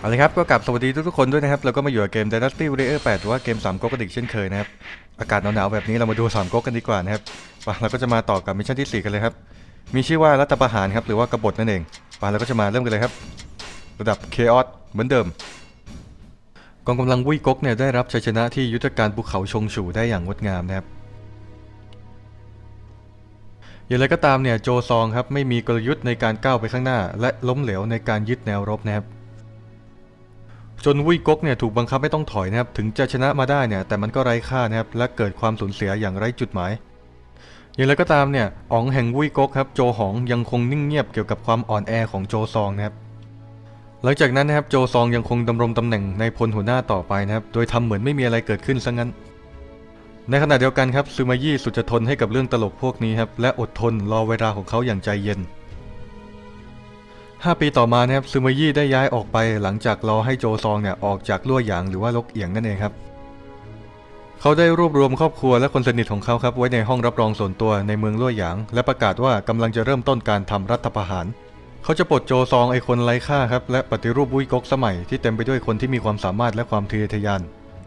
เอาละครับก็กลับสวัสดีทุกๆคนด้วยนะครับแล้วก็มาอยู่กับเกม Dynasty Warrior 8หรือว่าเกม3ก๊กกระดิกเช่นเคยนะครับอากาศหนาวๆแบบนี้เรามาดู3ก๊กกันดีกว่านะครับไปเราก็จะมาต่อกับมิชชั่นที่ 4 กันเลยครับ มีชื่อว่ารัฐประหารครับหรือว่ากบฏนั่นเองไปเราก็จะมาเริ่มกันเลยครับ ระดับ Chaos เหมือนเดิมกองกำลังวุ้ยก๊กเนี่ยได้รับชัยชนะที่ยุทธการภูเขาชงฉูได้อย่างงดงามนะครับอย่างไรก็ตามเนี่ยโจซองครับไม่มีกลยุทธ์ในการก้าวไปข้างหน้า และล้มเหลวในการยึดแนวรบนะครับ จนวุ้ยก๊กเนี่ยถูกบังคับไม่ต้องถอยนะครับถึงจะชนะมาได้เนี่ยแต่มันก็ไร้ค่านะครับและเกิดความสูญเสียอย่างไร้จุดหมาย อย่างไรก็ตามเนี่ยอ๋องแห่งวุ้ยก๊กครับโจหองยังคงนิ่งเงียบเกี่ยวกับความอ่อนแอของโจซองนะครับหลังจากนั้นนะครับโจซองยังคงดำรงตำแหน่งในพลหัวหน้าต่อไปนะครับโดยทำเหมือนไม่มีอะไรเกิดขึ้นซะงั้น ในขณะเดียวกันครับซูมายี่สุดจะทนให้กับเรื่องตลกพวกนี้ครับและอดทนรอเวลาของเขาอย่างใจเย็น 5 ปีต่อมานะครับซูมายี่ได้ย้ายออกไปหลังจากรอให้โจซองเนี่ยออกจากลั่วหยางหรือว่าลกเอียงนั่นเองครับเขาได้รวบรวมครอบครัวและคนสนิทของเขาครับไว้ในห้องรับรองส่วนตัวในเมืองลั่วหยาง และประกาศว่ากำลังจะเริ่มต้นการทำรัฐประหาร เขาจะปลดโจซองไอคนไร้ค่าครับและปฏิรูปวุ้ยก๊กสมัยที่เต็มไปด้วยคนที่มีความสามารถและความทะเยอทะยาน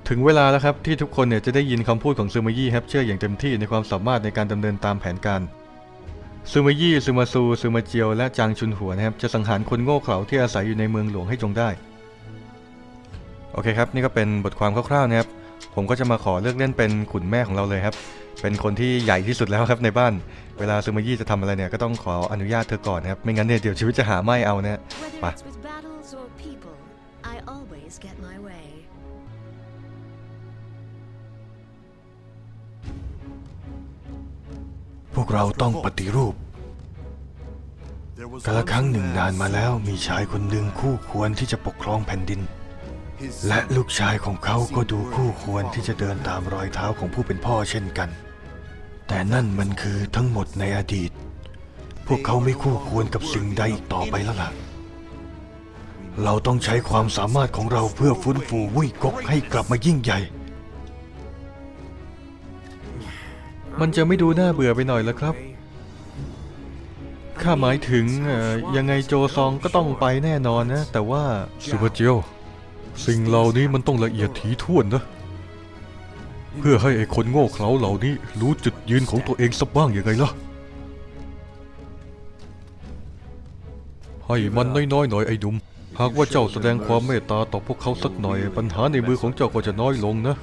ถึงเวลาแล้วครับที่ทุกคนเนี่ยจะได้ยินคำพูดของซูมายี่ครับเชื่ออย่างเต็มที่ในความสามารถในการดำเนินตามแผนการ ซูมายี่ซูมาซูซูมาเจียวและจางชุนหัวนะครับจะสังหารคนโง่เขลาที่อาศัยอยู่ในเมืองหลวงให้จงได้ โอเคครับ นี่ก็เป็นบทความคร่าวๆนะครับ ผมก็จะมาขอเลือกเล่นเป็นขุนแม่ของเราเลยครับ เป็นคนที่ใหญ่ที่สุดแล้วครับในบ้าน เวลาซูมายี่จะทำอะไรเนี่ยก็ต้องขออนุญาตเธอก่อนนะครับ ไม่งั้นเนี่ยเดี๋ยวชีวิตจะหาไม่เอานะไป วกเราต้องปฏิรูปกาละครั้งหนึ่งนานมาแล้วมีชายคนหนึ่งคู่ควรที่จะปกครองแผ่นดิน และลูกชายของเขาก็ดูคู่ควรที่จะเดินตามรอยเท้าของผู้เป็นพ่อเช่นกัน แต่นั่นมันคือทั้งหมดในอดีต พวกเขาไม่คู่ควรกับสิ่งใดอีกต่อไปแล้วล่ะ เราต้องใช้ความสามารถของเราเพื่อฟื้นฟูวุ้ยกกให้กลับมายิ่งใหญ่ มันจะไม่ดูน่าเบื่อไปหน่อยแล้วครับ ข้าหมายถึงยังไงโจซองก็ต้องไปแน่นอนนะ แต่ว่าซูเปอร์เจียวสิ่งเหล่านี้มันต้องละเอียดถี่ถ้วนนะ เพื่อให้ไอ้คนโง่เขลาเหล่านี้รู้จุดยืนของตัวเองสักบ้างยังไงล่ะ ให้มันน้อยๆหน่อยไอ้หนุ่มหากว่าเจ้าแสดงความเมตตาต่อพวกเขาสักหน่อย ปัญหาในมือของเจ้าก็จะน้อยลงนะ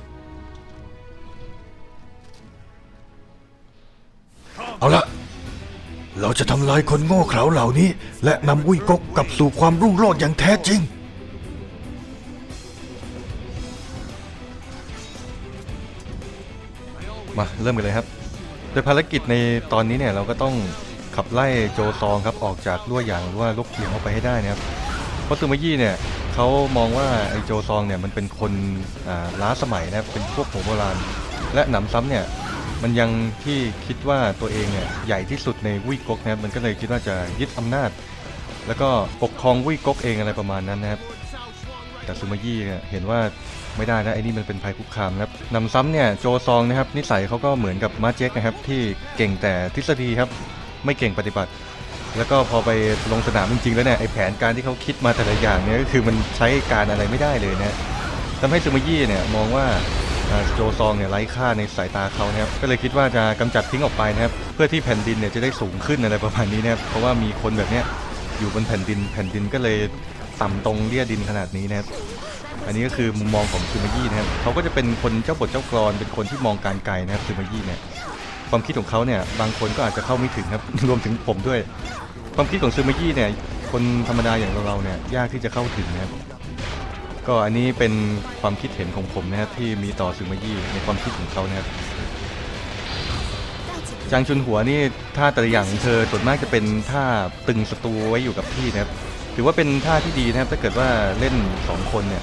เราจะทำลายคนโง่เขลาเหล่านี้ และนำวุ้ยกกกลับสู่ความรุ่งโรจน์อย่างแท้จริง มาเริ่มกันเลยครับ โดยภารกิจในตอนนี้เนี่ยเราก็ต้องขับไล่โจซองครับออกจากลั่วหยางหรือว่าลบเขียงออกไปให้ได้นะครับ เพราะซูมายี่เนี่ยเขามองว่าไอ้โจซองเนี่ยมันเป็นคนล้าสมัยนะครับเป็นพวกหัวโบราณ และหนำซ้ำเนี่ย มันยังที่คิดว่าตัวเองเนี่ยใหญ่ที่สุดในวุ้ยก๊กนะครับมันก็เลยคิดว่าจะยึดอำนาจ แล้วก็ปกครองวุ้ยก๊กเองอะไรประมาณนั้นนะครับ แต่ซูมายี่เห็นว่าไม่ได้นะไอ้นี่มันเป็นภัยคุกคามนะครับนำซ้ำเนี่ยโจซองนะครับนิสัยเขาก็เหมือนกับมาเจ็กนะครับที่เก่งแต่ทฤษฎีครับไม่เก่งปฏิบัติ แล้วก็พอไปลงสนามจริงๆแล้วเนี่ยไอ้แผนการที่เขาคิดมาแต่ละอย่างเนี่ยก็คือมันใช้การอะไรไม่ได้เลยนะทำให้ซูมายี่เนี่ยมองว่า โจซองเนี่ยไร้ค่าในสายตาเขานะครับก็เลยคิดว่าจะกำจัดทิ้งออกไปนะครับเพื่อที่แผ่นดินเนี่ยจะได้สูงขึ้นอะไรประมาณนี้นะครับเพราะว่ามีคนแบบเนี้ยอยู่บนแผ่นดินแผ่นดินก็เลยต่ำตรงเลี่ยดินขนาดนี้นะครับอันนี้ก็คือมุมมองของซูมายี่นะครับเขาก็จะเป็นคนเจ้าบทเจ้ากรอนเป็นคนที่มองการไกลนะครับซูมายี่เนี่ยความคิดของเขาเนี่ยบางคนก็อาจจะเข้าไม่ถึงครับรวมถึงผมด้วย ความคิดของซูมายี่เนี่ยคนธรรมดาอย่างเราเนี่ยยากที่จะเข้าถึงนะครับ ก็อันนี้เป็นความคิดเห็นของผมนะครับที่มีต่อซูมายี่ในความคิดของเขานะครับจางชุนหัวนี่ท่าแต่ละอย่างเธอส่วนมากจะเป็นท่าตึงศัตรูไว้อยู่กับที่นะครับถือว่าเป็นท่าที่ดีนะครับถ้าเกิดว่าเล่นสองคนเนี่ย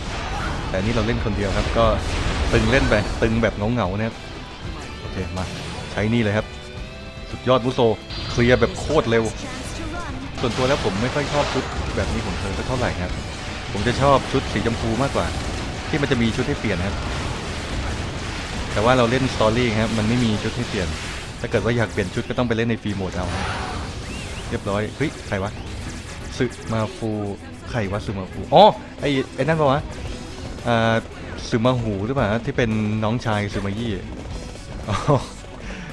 แต่นี่เราเล่นคนเดียวครับ ก็ตึงเล่นไปตึงแบบเงาๆนะครับโอเคมาใช้นี่เลยครับ สุดยอดมุโซเคลียร์แบบโคตรเร็ว ส่วนตัวแล้วผมไม่ค่อยชอบชุดแบบนี้ของเธอสักเท่าไหร่ครับ ผมจะชอบชุดสีชมพูมากกว่า ที่มันจะมีชุดให้เปลี่ยนครับ แต่ว่าเราเล่นสตอรี่ครับมันไม่มีชุดให้เปลี่ยน ถ้าเกิดว่าอยากเปลี่ยนชุดก็ต้องไปเล่นในฟรีโหมดเอาครับเรียบร้อยเฮ้ยใครวะซึมาฟูใครวะซึมาหูอ๋อไอไอ้นั่นปะวะอ่าซึมาหูหรือเปล่าที่เป็นน้องชายซึมายี่อ๋อ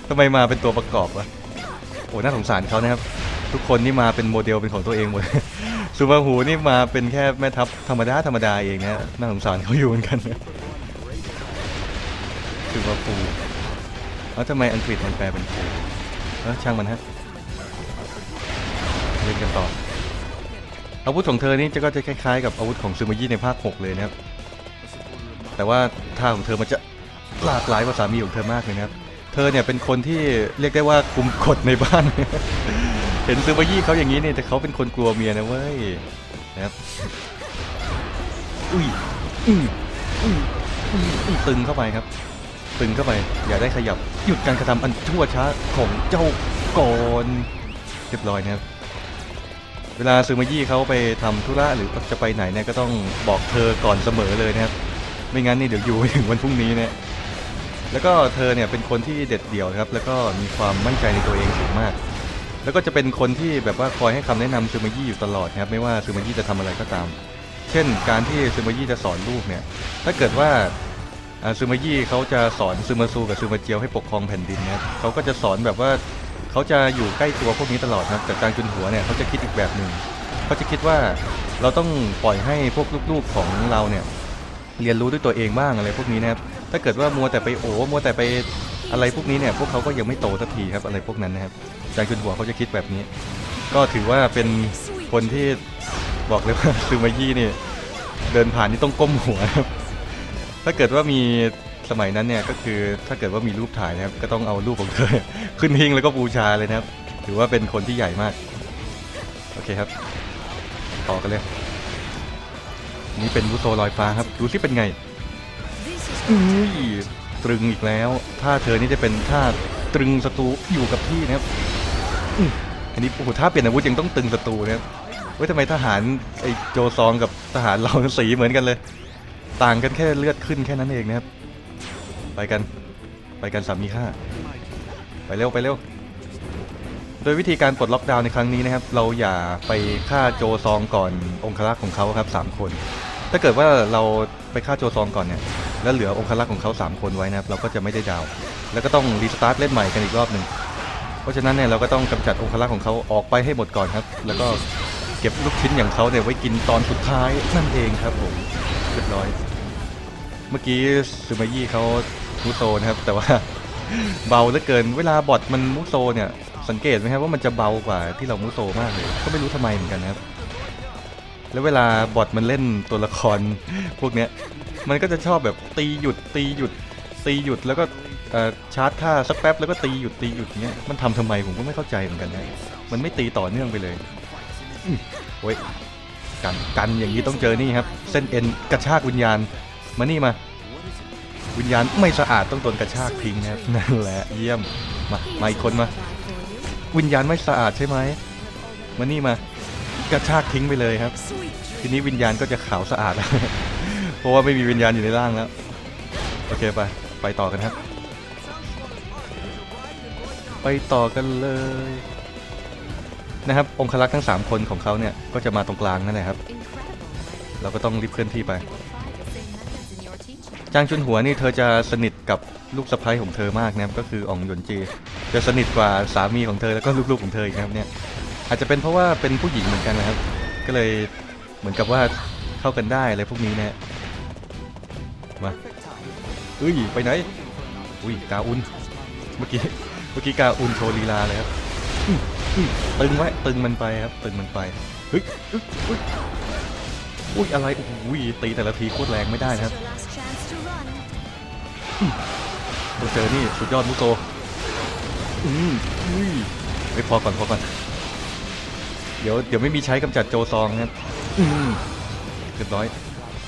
ทำไมมาเป็นตัวประกอบวะโอ้น่าสงสารเขานะครับ ทุกคนนี่มาเป็นโมเดลเป็นของตัวเองหมด ซูมาหูนี่มาเป็นแค่แม่ทัพธรรมดาธรรมดาเองนะน่าสงสารเขาอยู่เหมือนกันนะซูมาฟูแล้วทำไมอังกฤษมันแปลเป็นฟูเออช่างมันฮะเล่นกันต่ออาวุธของเธอนี่จะก็จะคล้ายๆกับอาวุธของซูมายี่ในภาค 6 เลยนะครับ แต่ว่าท่าของเธอมันจะหลากหลายกว่าสามีของเธอมากเลยนะครับ เธอเนี่ยเป็นคนที่เรียกได้ว่าคุมกฎในบ้าน ห็นซูมายี่เขาอย่างนี้เนี่ยแต่เขาเป็นคนกลัวเมียนะเว้ยนะครับอุ้ยอุ้ยอุ้ยตึงเข้าไปครับ ตึงเข้าไป อย่าได้ขยับหยุดการกระทำอันชั่วช้าของเจ้าก่อนเรียบร้อยนะครับ เวลาซูมายี่เขาไปทำธุระหรือจะไปไหนเนี่ยก็ต้องบอกเธอก่อนเสมอเลยนะครับ ไม่งั้นนี่เดี๋ยวอยู่ถึงวันพรุ่งนี้เนี่ยแล้วก็เธอเนี่ยเป็นคนที่เด็ดเดี่ยวครับ แล้วก็มีความมั่นใจในตัวเองสูงมาก แล้วก็จะเป็นคนที่แบบว่าคอยให้คำแนะนำซูมายี่อยู่ตลอดนะครับไม่ว่าซูมายี่จะทำอะไรก็ตาม เช่น การที่ซูมายี่จะสอนลูกเนี่ยถ้าเกิดว่าซูมายี่เขาจะสอนซูมาซูกับซูมาเจียวให้ปกครองแผ่นดินนะครับเขาก็จะสอนแบบว่าเขาจะอยู่ใกล้ตัวพวกนี้ตลอดนะแต่จางจุนหัวเนี่ยเขาจะคิดอีกแบบหนึ่งเขาจะคิดว่าเราต้องปล่อยให้พวกลูกๆของเราเนี่ยเรียนรู้ด้วยตัวเองบ้างอะไรพวกนี้นะครับถ้าเกิดว่ามัวแต่ไปโอ้มัวแต่ไป อะไรพวกนี้เนี่ยพวกเขาก็ยังไม่โตสักทีครับอะไรพวกนั้นนะครับจางจุนหัวเขาจะคิดแบบนี้ ก็ถือว่าเป็นคนที่บอกเลยว่าซูมายี่นี่เดินผ่านนี่ต้องก้มหัวครับถ้าเกิดว่ามีสมัยนั้นเนี่ยก็คือถ้าเกิดว่ามีรูปถ่ายนะครับก็ต้องเอารูปของเธอขึ้นหิ้งแล้วก็บูชาเลยนะครับ ถือว่าเป็นคนที่ใหญ่มาก โอเคครับ ต่อกันเลย นี่เป็นวุโซลอยฟ้าครับ ดูสิเป็นไง This is อุ้ย ตรึงอีกแล้วถ้าเธอนี่จะเป็นท่าตรึงศัตรูอยู่กับที่นะครับอันนี้โอ้โหถ้าเปลี่ยนอาวุธยังต้องตรึงศัตรูนะครับเว้ยทำไมทหารไอโจซองกับทหารเราสีเหมือนกันเลย ต่างกันแค่เลือดขึ้นแค่นั้นเองนะครับ ไปกันไปกันสามีข้าไปเร็วไปเร็วโดยวิธีการปลดล็อกดาวน์ในครั้งนี้นะครับ เราอย่าไปฆ่าโจซองก่อนองครักษ์ของเขาครับสามคน ถ้าเกิดว่าเราไปฆ่าโจซองก่อนเนี่ย แล้วเหลือองครักษ์ของเขาสามคนไว้นะครับเราก็จะไม่ได้ดาว แล้วก็ต้องรีสตาร์ทเล่นใหม่กันอีกรอบหนึ่งเพราะฉะนั้นเนี่ยเราก็ต้องกำจัดองครักษ์ของเขาออกไปให้หมดก่อนครับ แล้วก็เก็บลูกชิ้นอย่างเขาเนี่ยไว้กินตอนสุดท้ายนั่นเองครับผมเรียบร้อย เมื่อกี้ซูมายี่เขามุโซนะครับ แต่ว่าเบาเหลือเกินเวลาบอทมันมุโซเนี่ยสังเกตไหมครับว่ามันจะเบากว่าที่เรามุโซมากเลย ก็ไม่รู้ทำไมเหมือนกันนะครับแล้วเวลาบอทมันเล่นตัวละครพวกเนี้ย มันก็จะชอบแบบตีหยุดตีหยุดตีหยุดแล้วก็ชาร์จท่าสักแป๊บแล้วก็ตีหยุดตีหยุดเงี้ยมันทำทำไมผมก็ไม่เข้าใจเหมือนกันนะมันไม่ตีต่อเนื่องไปเลยอื้อโอ้ยกันกันอย่างนี้ต้องเจอนี่ครับ เส้นเอ็นกระชากวิญญาณมานี่มา วิญญาณไม่สะอาดต้องโดนกระชากทิ้งนะครับนั่นแหละเยี่ยมมามาอีกคนมา วิญญาณไม่สะอาดใช่ไหมมานี่มากระชากทิ้งไปเลยครับ ทีนี้วิญญาณก็จะขาวสะอาด เพราะว่าไม่มีวิญญาณอยู่ในร่างแล้ว โอเคไป ไปต่อกันครับ ไปต่อกันเลยนะครับ องคลักษ์ทั้ง 3 คนของเขาเนี่ย ก็จะมาตรงกลางนั่นแหละครับ เราก็ต้องรีบเคลื่อนที่ไป จางจุนหัวนี่เธอจะสนิทกับลูกสะใภ้ของเธอมากนะครับก็คืออองหยวนจี จะสนิทกว่าสามีของเธอแล้วก็ลูกๆของเธออีกนะครับเนี่ย อาจจะเป็นเพราะว่าเป็นผู้หญิงเหมือนกันนะครับ ก็เลยเหมือนกับว่าเข้ากันได้อะไรพวกนี้นะฮะ มาเอ้ยไปไหนอุ้ยกาอุนเมื่อกี้เมื่อกี้กาอุนโชว์ลีลาเลยครับตึงไว้ตึงมันไปครับ ตึงมันไปเฮ้ยอึ๊ยอุ้ยอะไรอุ้ยตีแต่ละทีโคตรแรงไม่ได้ครับ Your last chance to run. เราเจอนี่สุดยอดมุโตอืมอุ้ยไปพอก่อนพอก่อนเดี๋ยวเดี๋ยวไม่มีใช้กำจัดโจซองนะอืมเรียบร้อย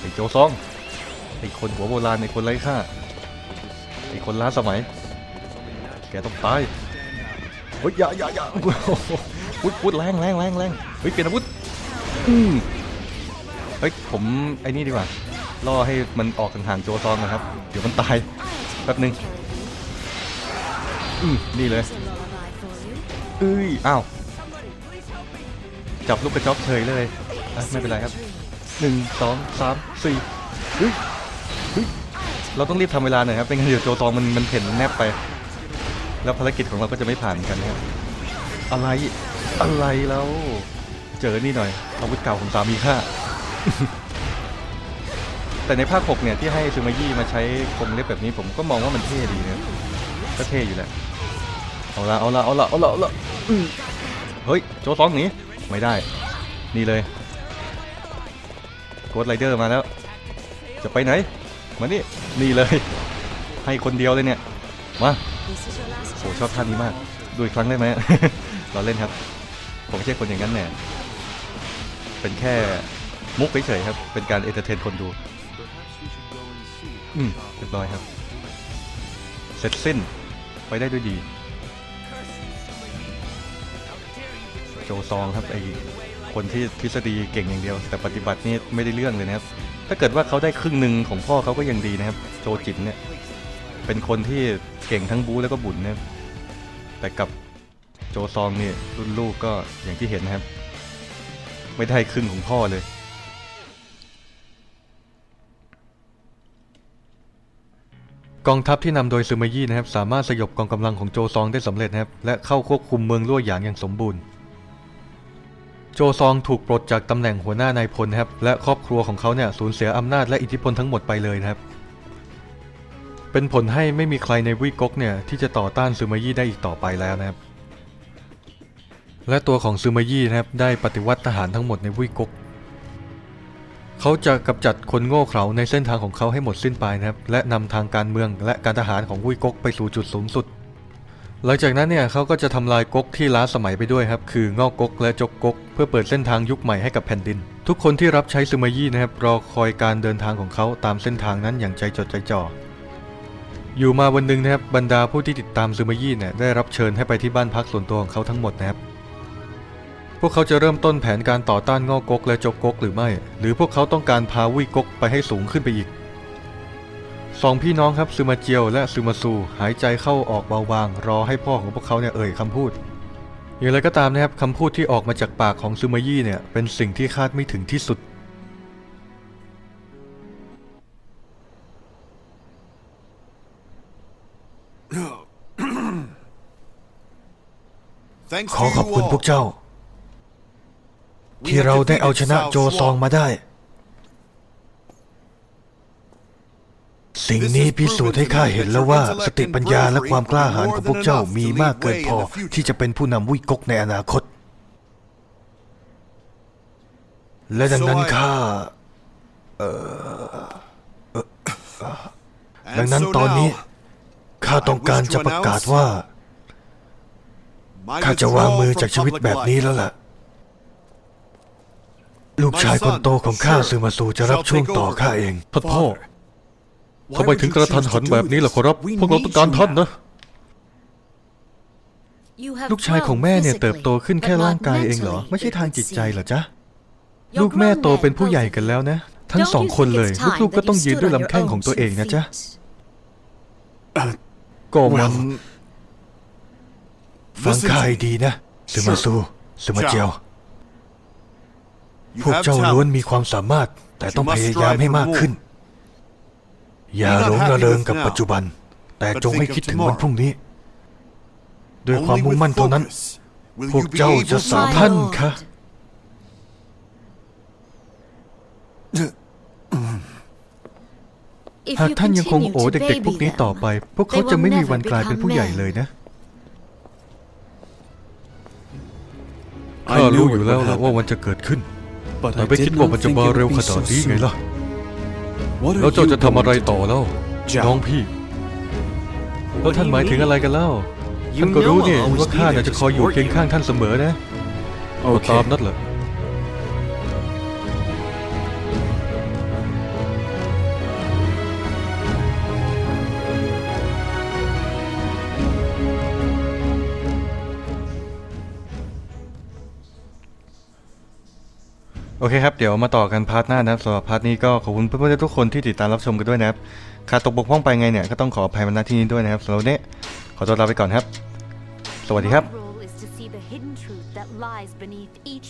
ไอโจซอง ไอ้คนหัวโบราณไอ้คนไร้ค่าไอ้คนล้าสมัย แกต้องตายเฮ้ยอย่าอย่าอย่าพุดพุดแรงแรงแรงแรงเฮ้ยเปลี่ยนอาวุธอืมเฮ้ยผมไอ้นี่ดีกว่าล่อให้มันออกห่างๆโจซองนะครับ เดี๋ยวมันตายแป๊บหนึ่งอืมนี่เลย It's a lullaby for you. เอ้ยอ้าวจับลูกกระจอกเฉยเลยอะไม่เป็นไรครับหนึ่งสองสามสี่เฮ้ย เราต้องรีบทำเวลาหน่อยครับไม่งั้นเดี๋ยวโจตองมันมันเห็นแนบไป แล้วภารกิจของเราก็จะไม่ผ่านกันนะครับอะไรอะไรแล้วเจอนี่หน่อยอาวุธเก่าของสามีข้าแต่ในภาค 6 เนี่ย ที่ให้ซูมายี่มาใช้คมเล็บแบบนี้ผมก็มองว่ามันเท่ดีนะก็เท่อยู่แหละ เอาละเอาละเอาละเอาละเอาละอื้อเฮ้ย โจซองหนีไม่ได้ นี่เลยโกดไรเดอร์มาแล้ว จะไปไหน มานี่นี่เลย ให้คนเดียวเลยเนี่ย มา This is your last โหชอบท่านี้มาก ดูอีกครั้งได้ไหม เราเล่นครับ ผมไม่ใช่คนอย่างนั้นแน่เป็นแค่มุกเฉยๆครับ เป็นการเอนเตอร์เทนคนดู อืมเรียบร้อยครับ เสร็จสิ้น ไปได้ด้วยดี โจซองครับไอคนที่ทฤษฎีเก่งอย่างเดียว แต่ปฏิบัตินี่ไม่ได้เรื่องเลยนะครับ ถ้าเกิดว่าเขาได้ครึ่งหนึ่งของพ่อเขาก็ยังดีนะครับ โจจินเนี่ย เป็นคนที่เก่งทั้งบูแล้วก็บุญนะครับแต่กับโจซองเนี่รุ่นลูกก็อย่างที่เห็นนะครับ ไม่ได้ครึ่งของพ่อเลย กองทัพที่นำโดยซึมายี่นะครับ สามารถสยบกองกำลังของโจซองได้สำเร็จนะครับ และเข้าควบคุมเมืองลั่วหยางอย่างสมบูรณ์ โจซองถูกปลดจากตำแหน่งหัวหน้านายพลครับ และครอบครัวของเขาเนี่ยสูญเสียอำนาจและอิทธิพลทั้งหมดไปเลยนะครับ เป็นผลให้ไม่มีใครในวิกกเนี่ยที่จะต่อต้านซึมายี่ได้อีกต่อไปแล้วนะครับ และตัวของซึมายี่นะครับได้ปฏิวัติทหารทั้งหมดในวิกกเขาจะกำจัดคนโง่เขลาในเส้นทางของเขาให้หมดสิ้นไปนะครับ และนำทางการเมืองและการทหารของวุ้ยก๊กไปสู่จุดสูงสุด หลังจากนั้นเนี่ยเขาก็จะทำลายก๊กที่ล้าสมัยไปด้วยครับ คืองอกก๊กและจกก๊กเพื่อเปิดเส้นทางยุคใหม่ให้กับแผ่นดิน ทุกคนที่รับใช้ซึมายี่นะครับรอคอยการเดินทางของเขาตามเส้นทางนั้นอย่างใจจดใจจ่ออยู่มาวันหนึ่งนะครับบรรดาผู้ที่ติดตามซึมายี่เนี่ยได้รับเชิญให้ไปที่บ้านพักส่วนตัวของเขาทั้งหมดนะครับพวกเขาจะเริ่มต้นแผนการต่อต้านงอกกกและจกกกหรือไม่ หรือพวกเขาต้องการพาวุ้ยก๊กไปให้สูงขึ้นไปอีก สองพี่น้องครับซึมาเจียวและซึมาซู หายใจเข้าออกเบาบาง รอให้พ่อของพวกเขาเนี่ยเอ่ยคำพูด อย่างไรก็ตามนะครับคำพูดที่ออกมาจากปากของซึมายี่เนี่ยเป็นสิ่งที่คาดไม่ถึงที่สุด ขอขอบคุณพวกเจ้า ที่เราได้เอาชนะโจซองมาได้ สิ่งนี้พิสูจน์ให้ข้าเห็นแล้วว่าสติปัญญาและความกล้าหาญของพวกเจ้ามีมากเกินพอที่จะเป็นผู้นำวิกกในอนาคต และดังนั้นข้าดังนั้นตอนนี้ข้าต้องการจะประกาศว่าข้าจะวางมือจากชีวิตแบบนี้แล้วล่ะ ลูกชายคนโตของข้าซึมาสูจะรับช่วงต่อข้าเองพ่อ ทำไมถึงกระทันหันแบบนี้ล่ะขอรับ พวกเราต้องการท่านนะ You have ลูกชายของแม่เนี่ย grown เติบโตขึ้น physically, แค่ but ร่าง not กายเองเหรอ mentally, ไม่ใช่ you ทาง can จิตใจ see. เหรอจ๊ะ Your ลูกแม่ grown โตเป็น man ผู้ใหญ่ both. กันแล้วนะ ทั้ง Don't สอง you คน think เลย it's time ลูกๆก็ that ต้อง you ยืน stood ด้วย on ลำ your แข้ง own ของตัว two เองนะจ๊ะ feet? ก็มัน ฟังข้าให้ดีนะซึมาสูซึมาเจียว พวกเจ้าล้วนมีความสามารถ แต่ต้องพยายามให้มากขึ้น อย่าหลงระเริงกับปัจจุบัน แต่จงให้คิดถึงวันพรุ่งนี้ ด้วยความมุ่งมั่นเท่านั้น พวกเจ้าจะสา My ท่าน lord. คะ If หาก you ท่านยังคง continue โอ to เด็กๆพวก baby นี้ต่อ them, ไป พวกเขา they จะ will ไม่มี never วันกลายเป็น become ผู้ใหญ่ men. เลยนะข้ารู้อยู่แล้วล่ะว่ามันจะเกิดขึ้น แต่ไม่คิดว่ามันจะมาเร็วขนาดนี้ไงล่ะ แล้วเจ้าจะทำอะไรต่อแล้วน้องพี่ แล้วท่านหมายถึงอะไรกันเล่า ท่านก็รู้เนี่ยว่าข้าน่ะจะคอยอยู่เคียงข้างท่านเสมอนะก็ตามนั่นแหละ โอเคครับ เดี๋ยวมาต่อกันพาร์ทหน้านะครับสำหรับพาร์ทนี้ก็ขอบคุณเพื่อนๆทุกคนที่ติดตามรับชมกันด้วยนะครับขาดตกบกพร่องไปไงเนี่ยก็ต้องขออภัยมาณที่นี้ด้วยนะครับสำหรับวันนี้ขอตัวลาไปก่อนครับ สวัสดีครับ Our role is to see the hidden truth that lies beneath each